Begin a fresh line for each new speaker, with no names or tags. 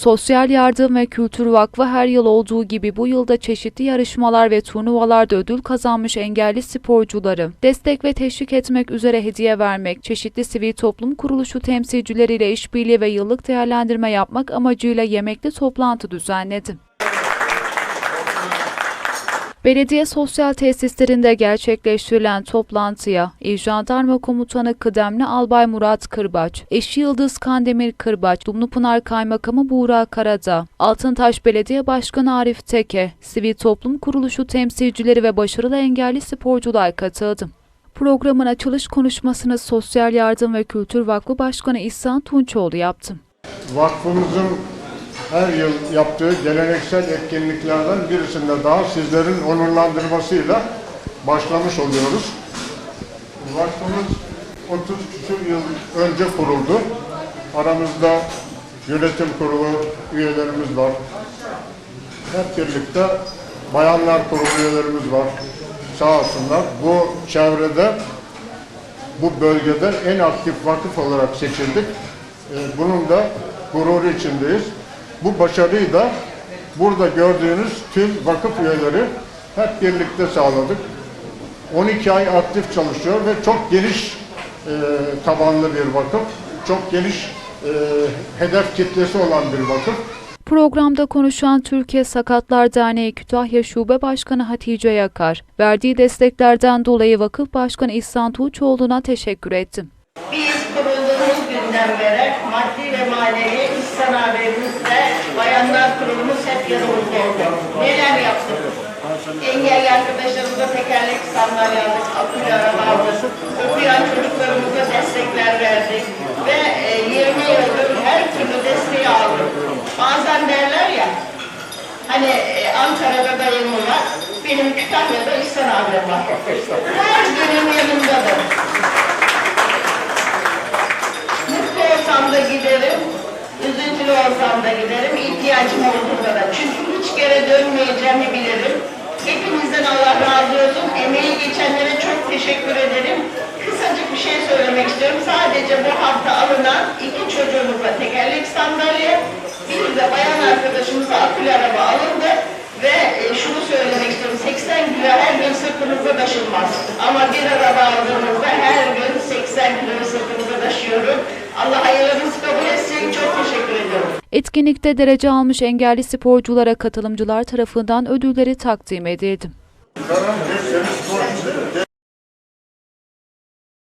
Sosyal Yardım ve Kültür Vakfı her yıl olduğu gibi bu yılda çeşitli yarışmalar ve turnuvalarda ödül kazanmış engelli sporcuları destek ve teşvik etmek üzere hediye vermek, çeşitli sivil toplum kuruluşu temsilcileriyle işbirliği ve yıllık değerlendirme yapmak amacıyla yemekli toplantı düzenledi. Belediye sosyal tesislerinde gerçekleştirilen toplantıya İl Jandarma Komutanı Kıdemli Albay Murat Kırbaç, eşi Yıldız Kandemir Kırbaç, Dumlupınar Kaymakamı Buğra Karadağ, Altıntaş Belediye Başkanı Arif Teke, sivil toplum kuruluşu temsilcileri ve başarılı engelli sporcular katıldı. Programın açılış konuşmasını Sosyal Yardım ve Kültür Vakfı Başkanı İhsan Tunçoğlu yaptı.
Vakfımızın her yıl yaptığı geleneksel etkinliklerden birisinde daha sizlerin onurlandırmasıyla başlamış oluyoruz. Vakfımız 30 küsur yıl önce kuruldu. Aramızda yönetim kurulu üyelerimiz var. Hep birlikte bayanlar kurulu üyelerimiz var. Sağ olsunlar. Bu çevrede, bu bölgede en aktif vakıf olarak seçildik. Ee, Bunun da gururu içindeyiz. Bu başarıyı da burada gördüğünüz tüm vakıf üyeleri hep birlikte sağladık. 12 ay aktif çalışıyor ve çok geniş e, tabanlı bir vakıf. Çok geniş e, hedef kitlesi olan bir vakıf.
Programda konuşan Türkiye Sakatlar Derneği Kütahya Şube Başkanı Hatice Yakar, verdiği desteklerden dolayı Vakıf Başkanı İhsan Tuğçoğlu'na teşekkür etti.
Biz beri maddi ve manevi iş sanayimizle bayanlar kurulumuz hep yanımızda oldu. Neler yaptık? Engelli arkadaşlarımıza tekerlek sandalye aldık, akülü araba aldık. Okuyan çocuklarımıza destekler verdik. Ve e, 20 yıldır her türlü desteği aldık. Bazen derler ya, hani e, Ankara'da dayım var, benim Kütahya'da İhsan abim var. Her günün yanındadır. Giderim, üzüntülü olsam da giderim, ihtiyacım olduğunda da. Çünkü hiç kere dönmeyeceğimi bilirim. Hepinizden Allah razı olsun. Emeği geçenlere çok teşekkür ederim. Kısacık bir şey söylemek istiyorum. Sadece bu hafta alınan iki çocuğumuza tekerlek sandalye, bir de bayan arkadaşımıza akülü araba alındı. Ve e, şunu söylemek istiyorum, 80 kilo her gün sırtımızda taşınmaz. Ama bir araba aldığımızda her 80 kilo sırtımızda taşıyorum. Allah hayırlarınızı kabul etsin. Çok teşekkür ediyorum.
Etkinlikte derece almış engelli sporculara katılımcılar tarafından ödülleri takdim edildi.